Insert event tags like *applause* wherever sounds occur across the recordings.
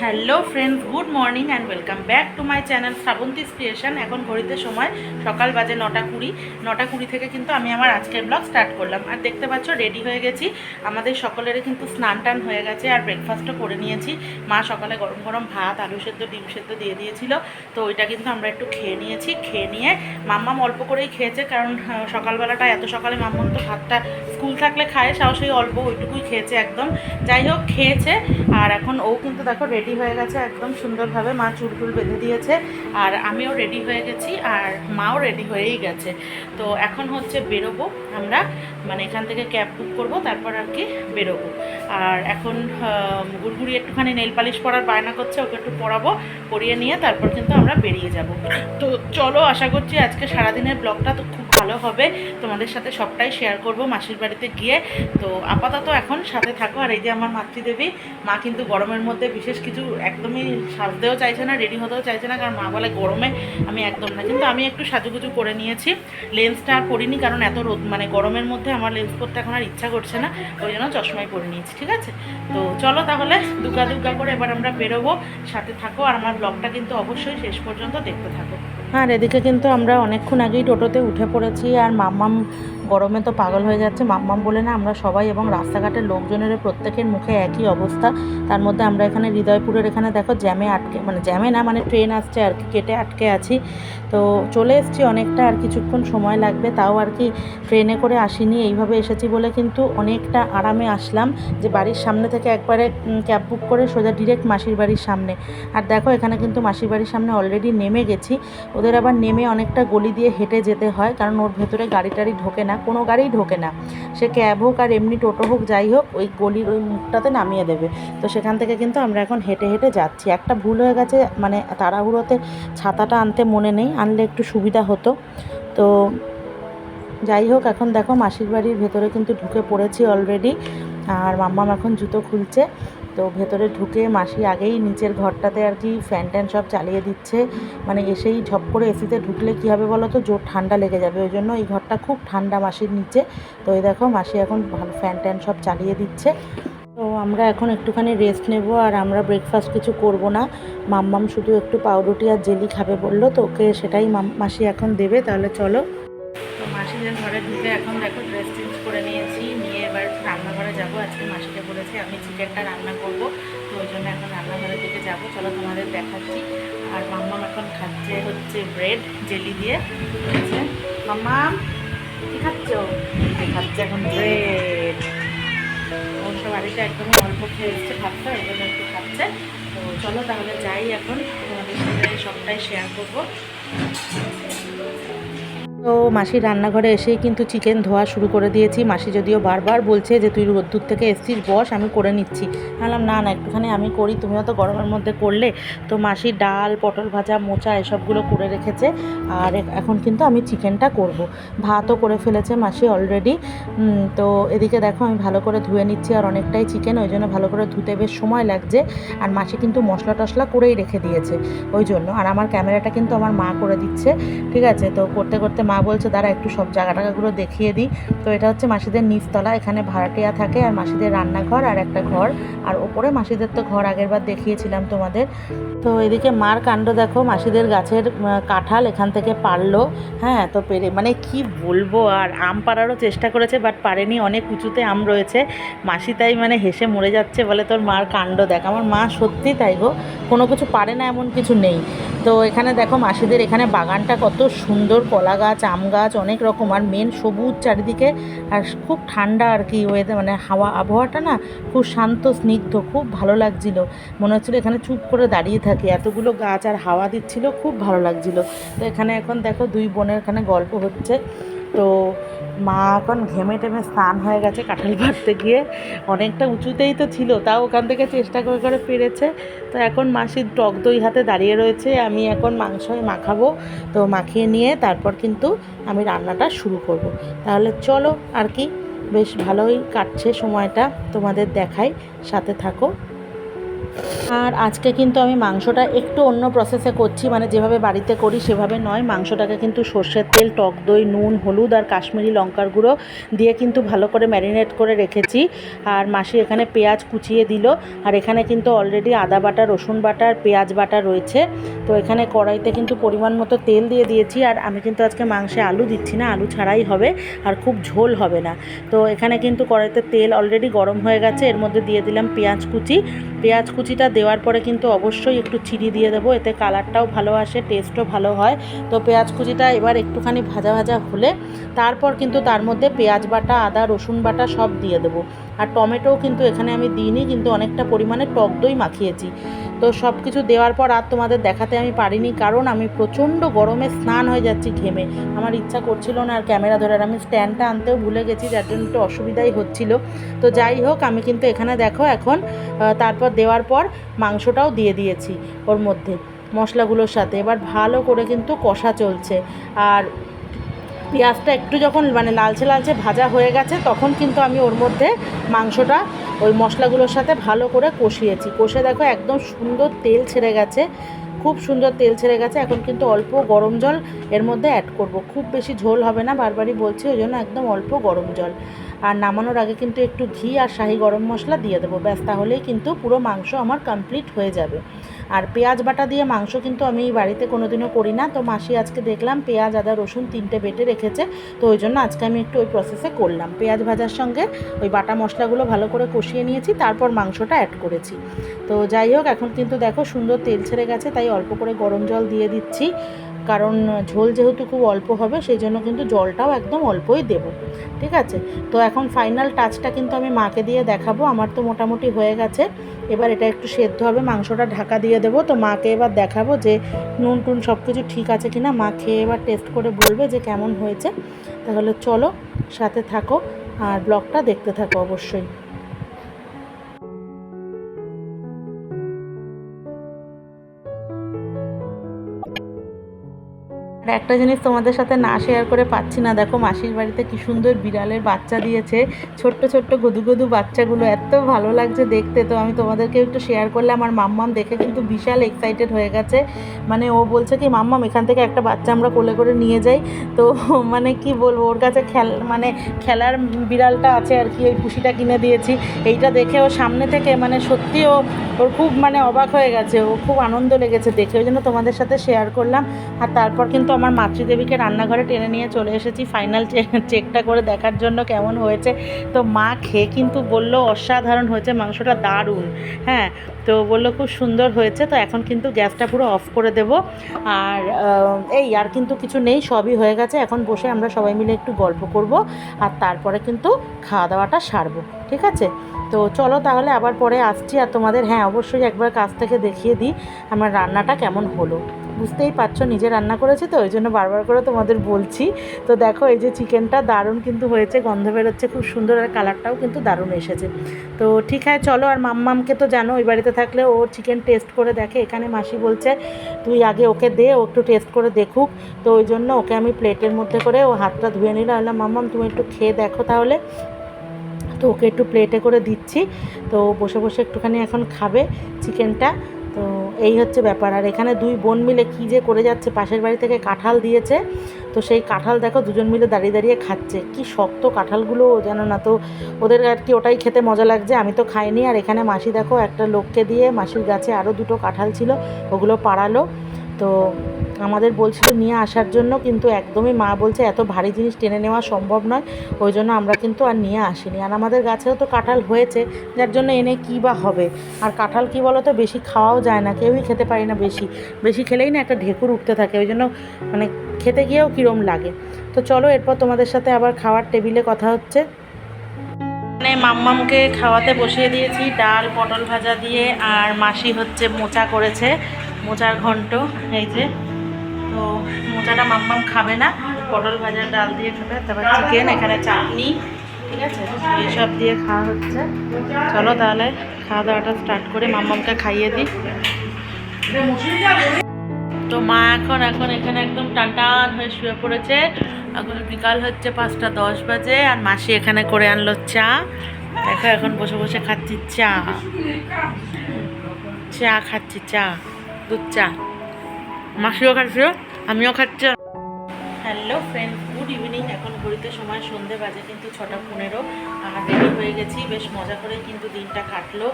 Hello friends, good morning and welcome back to my channel Shrabanti creation. এখন ঘড়িতে সময় সকাল বাজে নটা কুড়ি। নটা কুড়ি থেকে কিন্তু আমি আমার আজকের ব্লগ স্টার্ট করলাম। আর দেখতে পাচ্ছ রেডি হয়ে গেছি। আমাদের সকলেরই কিন্তু স্নান টান হয়ে গেছে আর ব্রেকফাস্টও করে নিয়েছি। মা সকালে গরম গরম ভাত, আলু সেদ্ধ, ডিম সেদ্ধ দিয়ে দিয়েছিল। তো ওইটা কিন্তু আমরা একটু খেয়ে নিয়েছি। খেয়ে নিয়ে মাম্মাম অল্প করেই খেয়েছে কারণ সকালবেলাটা এত সকালে মাম্মাম তো ভাতটা স্কুল থাকলে খায়, সাহসী অল্প ওইটুকুই খেয়েছে একদম। যাই হোক, খেয়েছে। আর এখন ও কিন্তু দেখো রেডি হয়ে গেছে, একদম সুন্দরভাবে মা চুল টুল বেঁধে দিয়েছে, আর আমিও রেডি হয়ে গেছি, আর মাও রেডি হয়েই গেছে। তো এখন হচ্ছে বেরোবো আমরা মানে এখান থেকে ক্যাব বুক করব, তারপর আর কি বেরোবো। আর এখন গুড়গুড়ি একটুখানি নেল পালিশ পরার বায়না করছে, ওকে একটু পরাবো, পরিয়ে নিয়ে তারপর কিন্তু আমরা বেরিয়ে যাব। তো চলো, আশা করছি আজকে সারাদিনের ব্লগটা তো খুব ভালো হবে। তোমাদের সাথে সবটাই শেয়ার করব মাসির বাড়িতে গিয়ে। তো আপাতত এখন সাথে থাকো, আর এই যে আমার মাতৃদেবী, মা কিন্তু গরমের মধ্যে বিশেষ কিছু একদমই সাজতেও চাইছে না রেডি হতেও চাইছে না, কারণ মা বলে গরমে আমি একদম না। কিন্তু আমি একটু সাজুগুজু করে নিয়েছি লেন্সটা আর পরিনি, কারণ এত রোদ মানে গরমের মধ্যে আমার লেন্স পরতে এখন আর ইচ্ছা করছে না, ওই জন্য চশমাই পরে নিয়েছি, ঠিক আছে? তো চলো তাহলে, দুগা দুগা করে এবার আমরা বেরোবো, সাথে থাকো, আর আমার ব্লগটা কিন্তু অবশ্যই শেষ পর্যন্ত দেখতে থাকো। আর এদিকে কিন্তু আমরা অনেকক্ষণ আগেই টোটোতে উঠে পড়েছি, আর মাম্মাম গরমে তো পাগল হয়ে যাচ্ছে। মাম্মাম বলে, না, আমরা সবাই এবং রাস্তাঘাটের লোকজনের প্রত্যেকের মুখে একই অবস্থা। তার মধ্যে আমরা এখানে হৃদয়পুরের এখানে দেখো জ্যামে আটকে মানে জ্যামে না মানে ট্রেন আসছে আর কি, কেটে আটকে আছি। তো চলে এসেছি অনেকটা, আর কিছুক্ষণ সময় লাগবে। তাও আর কি ট্রেনে করে আসিনি, এইভাবে এসেছি বলে কিন্তু অনেকটা আরামে আসলাম যে বাড়ির সামনে থেকে একবারে ক্যাব বুক করে সোজা ডিরেক্ট মাসির বাড়ির সামনে। আর দেখো এখানে কিন্তু মাসির বাড়ির সামনে অলরেডি নেমে গেছি। ওদের আবার নেমে অনেকটা গলি দিয়ে হেঁটে যেতে হয়, কারণ ওর ভেতরে গাড়ি টাড়ি ঢোকে না। কোনো গাড়িই ঢোকে না। সে ক্যাব হোক আর এমনি টোটো হোক, যাই হোক, ওই গলির ওই মুখটাতে নামিয়ে দেবে। তো সেখান থেকে কিন্তু আমরা এখন হেঁটে হেঁটে যাচ্ছি। একটা ভুল হয়ে গেছে মানে তাড়াহুড়োতে ছাতাটা আনতে মনে নেই, আনলে একটু সুবিধা হতো। তো যাই হোক, এখন দেখো মাসির বাড়ির ভেতরে কিন্তু ঢুকে পড়েছি অলরেডি আর মাম্মাম এখন জুতো খুলছে। তো ভেতরে ঢুকে মাসি আগেই নিচের ঘরটাতে আর কি ফ্যান ট্যান সব চালিয়ে দিচ্ছে। মানে এসেই ঝপ করে এসিতে ঢুকলে কী হবে বলো তো? জোর ঠান্ডা লেগে যাবে। ওই জন্য এই ঘরটা খুব ঠান্ডা মাসির নিচে। তো এই দেখো মাসি এখন ভালো ফ্যান ট্যান সব চালিয়ে দিচ্ছে। তো আমরা এখন একটুখানি রেস্ট নেব আর আমরা ব্রেকফাস্ট কিছু করব না। মাম্মাম শুধু একটু পাউরুটি আর জেলি খাবে বলল। তো ওকে সেটাই মাসি এখন দেবে। তাহলে চলো। তো মাসিদের ঘরে ঢুকে এখন দেখো ড্রেস চেঞ্জ করে নিয়েছি। নিয়ে এবার রান্নাঘরে যাব। আজকে মাসিকে বলেছে আমি চিকেনটা রান্না করব। তো ওই জন্য এখন রান্নাঘরের দিকে যাব। চলো তোমাদের দেখাচ্ছি। আর মাম্মাম এখন খাচ্ছে হচ্ছে ব্রেড জেলি দিয়ে। হচ্ছে মাম্মাম, কি খাচ্ছ? খাচ্ছে এখন ব্রেড অবশ্য বাড়িতে একদমই অল্প খেয়ে এসছে ভাতটা এই জন্য একটু খাচ্ছে। তো চলো তাহলে যাই এখন। তোমাদের সাথে সবটাই শেয়ার করব। তো মাসির রান্নাঘরে এসেই কিন্তু চিকেন ধোয়া শুরু করে দিয়েছি। মাসি যদিও বারবার বলছে যে, তুই রোদ্দুর থেকে এসছিস, বস, আমি করে নিচ্ছি। বললাম, না না, একটুখানি আমি করি, তুমিও তো গরমের মধ্যে করলে। তো মাসি ডাল, পটল ভাজা, মোচা, এসবগুলো করে রেখেছে। আর এখন কিন্তু আমি চিকেনটা করব। ভাতও করে ফেলেছে মাসি অলরেডি তো এদিকে দেখো, আমি ভালো করে ধুয়ে নিচ্ছি আর অনেকটাই চিকেন ওই জন্য ভালো করে ধুতে বেশ সময় লাগছে। আর মাসি কিন্তু মশলা টশলা করেই রেখে দিয়েছে, ওই জন্য। আর আমার ক্যামেরাটা কিন্তু আমার মা করে দিচ্ছে, ঠিক আছে? তো করতে করতে মা বলছে, দাঁড়া, একটু সব জায়গা টাকাগুলো দেখিয়ে দিই। তো এটা হচ্ছে মাসিদের নিচতলা, এখানে ভাড়াটিয়া থাকে আর মাসিদের রান্নাঘর আর একটা ঘর। আর ওপরে মাসিদের তো ঘর আগের বার দেখিয়েছিলাম তোমাদের। তো এদিকে মার কাণ্ড দেখো, মাসিদের গাছের কাঁঠাল এখান থেকে পারল। হ্যাঁ তো পেরে মানে কি বলব, আর আম পাড়ারও চেষ্টা করেছে, বাট পারেনি, অনেক উঁচুতে আম রয়েছে। মাসি তাই মানে হেসে মরে যাচ্ছে বলে তোর মার কাণ্ড দেখ। আমার মা সত্যি তাই গো, কোনো কিছু পারে না, এমন কিছু নেই। তো এখানে দেখো মাসিদের এখানে বাগানটা কত সুন্দর কলা গাছ আম গাছ অনেক রকম, আর মেন সবুজ চারিদিকে, আর খুব ঠান্ডা আর কি ওয়েদার মানে হাওয়া আবহাওয়াটা না খুব শান্ত, স্নিগ্ধ, খুব ভালো লাগছিল। মনে হচ্ছিল এখানে চুপ করে দাঁড়িয়ে থাকি। এতগুলো গাছ আর হাওয়া দিচ্ছিল, খুব ভালো লাগছিল। তো এখানে এখন দেখো দুই বোনের এখানে গল্প হচ্ছে। তো মা এখন ঘেমে টেমে স্নান হয়ে গেছে, কাঁঠাল পাড়তে গিয়ে। অনেকটা উঁচুতেই তো ছিল, তাও ওখান থেকে চেষ্টা করে করে পেরেছে। তো এখন মাসির টক দই হাতে দাঁড়িয়ে রয়েছে, আমি এখন মাংসই মাখাবো। তো মাখিয়ে নিয়ে তারপর কিন্তু আমি রান্নাটা শুরু করব। তাহলে চলো আর কি, বেশ ভালোই কাটছে সময়টা, তোমাদের দেখাই, সাথে থাকো। আর আজকে কিন্তু আমি মাংসটা একটু অন্য প্রসেসে করছি মানে যেভাবে বাড়িতে করি সেভাবে নয়। মাংসটাকে কিন্তু সর্ষের তেল, টক দই, নুন, হলুদ আর কাশ্মীরি লঙ্কার গুঁড়ো দিয়ে কিন্তু ভালো করে ম্যারিনেট করে রেখেছি। আর মাসি এখানে পেঁয়াজ কুচিয়ে দিল। আর এখানে কিন্তু অলরেডি আদা বাটা, রসুন বাটা আর পেঁয়াজ বাটা রয়েছে। তো এখানে কড়াইতে কিন্তু পরিমাণ মতো তেল দিয়ে দিয়েছি। আর আমি কিন্তু আজকে মাংসে আলু দিচ্ছি না, আলু ছাড়াই হবে আর খুব ঝোল হবে না। তো এখানে কিন্তু কড়াইতে তেল অলরেডি গরম হয়ে গেছে। এর মধ্যে দিয়ে দিলাম পেঁয়াজ কুচি। পেঁয়াজ কুচিটা দেওয়ার পরে কিন্তু অবশ্যই একটু চিনি দিয়ে দেবো। এতে কালারটাও ভালো আসে টেস্টও ভালো হয়। তো পেঁয়াজ কুচিটা এবার একটুখানি ভাজা ভাজা হলে তারপর কিন্তু তার মধ্যে পেঁয়াজ বাটা, আদা, রসুন বাটা সব দিয়ে দেবো। আর টমেটোও কিন্তু এখানে আমি দিইনি, কিন্তু অনেকটা পরিমাণে টক দই মাখিয়েছি। তো সব কিছু দেওয়ার পর আর তোমাদের দেখাতে আমি পারিনি, কারণ আমি প্রচণ্ড গরমে স্নান হয়ে যাচ্ছি ঘেমে। আমার ইচ্ছা করছিল না আর ক্যামেরা ধরার আমি স্ট্যান্ডটা আনতেও ভুলে গেছি, যার জন্য একটু অসুবিধাই হচ্ছিল। তো যাই হোক, আমি কিন্তু এখানে দেখো এখন তারপর দেওয়ার পর মাংসটাও দিয়ে দিয়েছি ওর মধ্যে মশলাগুলোর সাথে। এবার ভালো করে কিন্তু কষা চলছে। আর পেঁয়াজটা একটু যখন মানে লালচে লালচে ভাজা হয়ে গেছে, তখন কিন্তু আমি ওর মধ্যে মাংসটা ওই মশলাগুলোর সাথে ভালো করে কষিয়েছি। কষে দেখো একদম সুন্দর তেল ছেড়ে গেছে। খুব সুন্দর তেল ছেড়ে গেছে। এখন কিন্তু অল্প গরম জল এর মধ্যে অ্যাড করব। খুব বেশি ঝোল হবে না, বারবারই বলছি, ওই জন্য একদম অল্প গরম জল। আর নামানোর আগে কিন্তু একটু ঘি আর শাহি গরম মশলা দিয়ে দেবো। ব্যাস, তাহলেই কিন্তু পুরো মাংস আমার কমপ্লিট হয়ে যাবে। আর পেঁয়াজ বাটা দিয়ে মাংস কিন্তু আমি বাড়িতে কোনোদিনও করি না তো মাসি আজকে দেখলাম পেঁয়াজ, আদা, রসুন তিনটে বেটে রেখেছে। তো ওই জন্য আজকে আমি একটু ওই প্রসেসে করলাম। পেঁয়াজ ভাজার সঙ্গে ওই বাটা মশলাগুলো ভালো করে কষিয়ে নিয়েছি, তারপর মাংসটা অ্যাড করেছি। তো যাই হোক, এখন কিন্তু দেখো সুন্দর তেল ছেড়ে গেছে, তাই অল্প করে গরম জল দিয়ে দিচ্ছি। কারণ ঝোল যেহেতু খুব অল্প হবে, সেই জন্য কিন্তু জলটাও একদম অল্পই দেবো। ঠিক আছে? তো এখন ফাইনাল টাচটা কিন্তু আমি মাকে দিয়ে দেখাবো। আমার তো মোটামুটি হয়ে গেছে। এবার এটা একটু সেদ্ধ হবে, মাংসটা ঢাকা দিয়ে দেবো। তো মাকে এবার দেখাবো যে নুন টুন সব কিছু ঠিক আছে কি না মা খেয়ে এবার টেস্ট করে বলবে যে কেমন হয়েছে। তাহলে চলো সাথে থাকো আর ব্লগটা দেখতে থাকো অবশ্যই। আর একটা জিনিস তোমাদের সাথে না শেয়ার করে পাচ্ছি না। দেখো মাসির বাড়িতে কি সুন্দর বিড়ালের বাচ্চা দিয়েছে। ছোট্ট ছোট্ট, গদু গদু বাচ্চাগুলো এত ভালো লাগছে দেখতে। তো আমি তোমাদেরকে একটু শেয়ার করলে আমার মাম্মাম দেখে কিন্তু বিশাল এক্সাইটেড হয়ে গেছে। মানে ও বলছে কি, মাম্মাম, এখান থেকে একটা বাচ্চা আমরা কোলে করে নিয়ে যাই। তো *laughs* মানে কি বলব, ওর কাছে খেল মানে খেলার বিড়ালটা আছে আর কি, ওই পুষিটা কিনে দিয়েছি। এইটা দেখে ও সামনে থেকে মানে সত্যি ও, ওর খুব মানে অবাক হয়ে গেছে। ও খুব আনন্দ লেগেছে দেখে। ওই জন্য তোমাদের সাথে শেয়ার করলাম। আর তারপর কিন্তু আমার মাতৃদেবীকে রান্নাঘরে টেনে নিয়ে চলে এসেছি। ফাইনাল চেকটা করে দেখার জন্য কেমন হয়েছে। তো মা খেয়ে কিন্তু বলল, অসাধারণ হয়েছে, মাংসটা দারুণ। হ্যাঁ তো বলল, খুব সুন্দর হয়েছে। তো এখন কিন্তু গ্যাসটা পুরো অফ করে দেব। আর এই আর কিন্তু কিছু নেই, সবই হয়ে গেছে। এখন বসে আমরা সবাই মিলে একটু গল্প করব। আর তারপরে কিন্তু খাওয়া দাওয়াটা সারবো, ঠিক আছে? তো চলো তাহলে আবার পরে আসছি। আর তোমাদের হ্যাঁ অবশ্যই একবার কাছ থেকে দেখিয়ে দিই, আমার রান্নাটা কেমন হলো। বুঝতেই পারছ, নিজে রান্না করেছি তো, ওই জন্য বারবার করে তোমাদের বলছি। তো দেখো, এই যে চিকেনটা দারুণ কিন্তু হয়েছে, গন্ধ বেরোচ্ছে খুব সুন্দর আর কালারটাও কিন্তু দারুণ এসেছে। তো ঠিক আছে, চলো আর মাম্মামকে তো জানো, ওই বাড়িতে থাকলে ও চিকেন টেস্ট করে দেখে। এখানে মাসি বলছে, তুই আগে ওকে দে, ও একটু টেস্ট করে দেখুক। তো ওই জন্য ওকে আমি প্লেটের মধ্যে করে ও হাতটা ধুয়ে নিলাম। বললাম, মাম্মাম, তুমি একটু খেয়ে দেখো তাহলে। তো ওকে একটু প্লেটে করে দিচ্ছি। তো বসে বসে একটুখানি এখন খাবে চিকেনটা। এই হচ্ছে ব্যাপার। আর এখানে দুই বোন মিলে কী যে করে যাচ্ছে, পাশের বাড়ি থেকে কাঁঠাল দিয়েছে। তো সেই কাঁঠাল দেখো দুজন মিলে দাঁড়িয়ে দাঁড়িয়ে খাচ্ছে। কি শক্ত কাঁঠালগুলো যেন না তো ওদের আর কি ওটাই খেতে মজা লাগছে, আমি তো খাইনি। আর এখানে মাসি দেখো একটা লোককে দিয়ে মাসির গাছে আরও দুটো কাঁঠাল ছিল, ওগুলো পাড়ালো। তো আমাদের বলছিল নিয়ে আসার জন্য, কিন্তু একদমই মা বলছে এত ভারী জিনিস টেনে নেওয়া সম্ভব নয়, ওই জন্য আমরা কিন্তু আর নিয়ে আসিনি। আর আমাদের গাছেও তো কাঁঠাল হয়েছে, যার জন্য এনে কী বা হবে? আর কাঁঠাল কী বলো তো বেশি খাওয়াও যায় না, কেউই খেতে পারি না বেশি। বেশি খেলেই না একটা ঢেকুর উঠতে থাকে, ওই জন্য মানে খেতে গিয়েও কীরম লাগে। তো চলো এরপর তোমাদের সাথে আবার খাওয়ার টেবিলে কথা হচ্ছে। মানে মাম্মামকে খাওয়াতে বসিয়ে দিয়েছি, ডাল, পটল ভাজা দিয়ে, আর মাসি হচ্ছে মোচা করেছে। মোচার ঘন্ট, এই যে। তো মোচাটা মাম্মাম খাবে না। পটল ভাজার ডাল দিয়ে খাবে, তারপর চিকেন এখানে চাটনি, ঠিক আছে? এইসব দিয়ে খাওয়া হচ্ছে। চলো তাহলে খাওয়া দাওয়াটা স্টার্ট করে মাম্মামকে খাইয়ে দিই। তো মা এখন এখন এখানে একদম টান টান হয়ে শুয়ে পড়েছে। এখন বিকাল হচ্ছে পাঁচটা দশ বাজে, আর মাসি এখানে করে আনলো চা। দেখো এখন বসে বসে খাচ্ছি চা। চা খাচ্ছি, চা। দুধ, চা। মাসিও খাচ্ছিল, আমিও খাচ্ছি। হ্যালো ফ্রেন্ড গুড ইভিনিং এখন ঘড়িতে সময় সন্ধে বাজে কিন্তু ছটা পনেরো। রেডি হয়ে গেছি, বেশ মজা করে কিন্তু দিনটা কাটলো।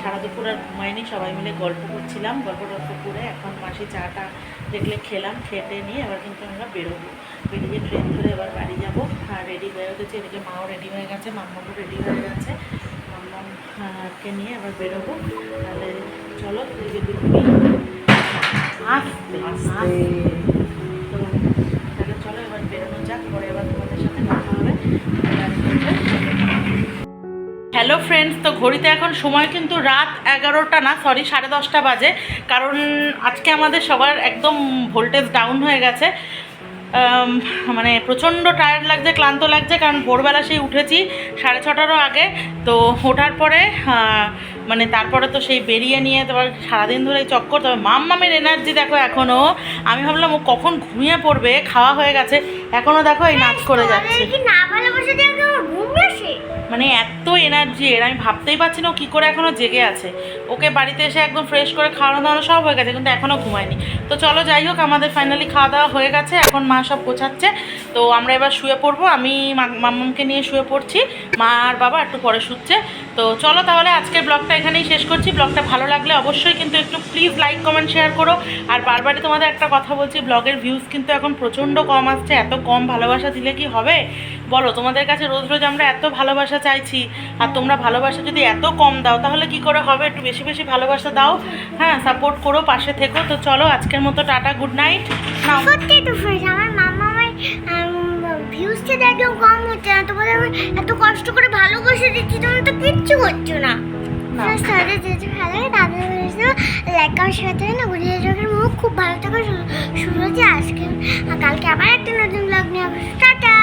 সারা দুপুর আর ঘুমাইনি, সবাই মিলে গল্প করছিলাম গল্প টল্প করে এখন মাসি চাটা দেখলে খেলাম খেতে নিয়ে এবার কিন্তু আমরা বেরোবো। বেরিয়ে ট্রেন ধরে এবার বাড়ি যাব। আর রেডি হয়ে গেছে, এদিকে মাও রেডি হয়ে গেছে, মাম্মাও রেডি হয়ে গেছে। মাম্মাকে নিয়ে এবার বেরোবো। তাহলে চলো আস্তে তো তাহলে চলো এবার বেরোনো যাক পরে এবার তোমাদের সাথে কথা হবে। হ্যালো ফ্রেন্ডস তো ঘড়িতে এখন সময় কিন্তু রাত এগারোটা না সরি সাড়ে দশটা বাজে। কারণ আজকে আমাদের সবার একদম ভোল্টেজ ডাউন হয়ে গেছে। মানে প্রচণ্ড টায়ার্ড লাগছে ক্লান্ত লাগছে কারণ ভোরবেলা সেই উঠেছি সাড়ে ছটারও আগে। তো ওঠার পরে মানে তারপরে তো সেই বেরিয়ে নিয়ে তারপর সারাদিন ধরে এই চক্কর তবে মাম্মামের এনার্জি দেখো এখনও আমি ভাবলাম ও কখন ঘুমিয়ে পড়বে খাওয়া হয়ে গেছে এখনও দেখো এই নাচ করে যাচ্ছে। মানে এত এনার্জি এর, আমি ভাবতেই পারছি না ও কী করে এখনও জেগে আছে। ওকে বাড়িতে এসে একদম ফ্রেশ করে খাওয়ানো দাওয়ানো সব হয়ে গেছে, কিন্তু এখনও ঘুমায়নি। তো চলো যাই হোক, আমাদের ফাইনালি খাওয়া দাওয়া হয়ে গেছে, এখন মা সব গোছাচ্ছে। তো আমরা এবার শুয়ে পড়ব, আমি মাম্মামকে নিয়ে শুয়ে পড়ছি, মা আর বাবা একটু পরে শুচ্ছে। তো চলো তাহলে আজকের ব্লগটা এখানেই শেষ করছি। ব্লগটা ভালো লাগলে অবশ্যই কিন্তু একটু প্লিজ লাইক কমেন্ট শেয়ার করো। আর বারবারই তোমাদের একটা কথা বলছি, ব্লগের ভিউজ কিন্তু এখন প্রচণ্ড কম আসছে, এত কম ভালোবাসা দিলে কি হবে? বলো, তোমাদের কাছে রোজ রোজ আমরা এত ভালোবাসা চাইছি, আর তোমরা ভালোবাসা যদি এত কম দাও, তাহলে কি করে হবে? একটু বেশি বেশি ভালোবাসা দাও হ্যাঁ সাপোর্ট করো, পাশে থেকো। তো চলো, আজকের মতো টাটা গুড নাইট মামা ভিউজটা একদম কম হচ্ছে না তোমাদের আমি এত কষ্ট করে ভালোবাসে দিচ্ছি তোমরা তো কিচ্ছু করছ না না। First তাদের যেহেতু ভালো লাগে তাদের লাইক আমার সাথে না গুলিয়ে চোখের মুখ খুব ভালো থাকা শুরু শুরু হচ্ছে আজকে কালকে আবার একটা নতুন ব্লগ নিয়ে আসব টাটা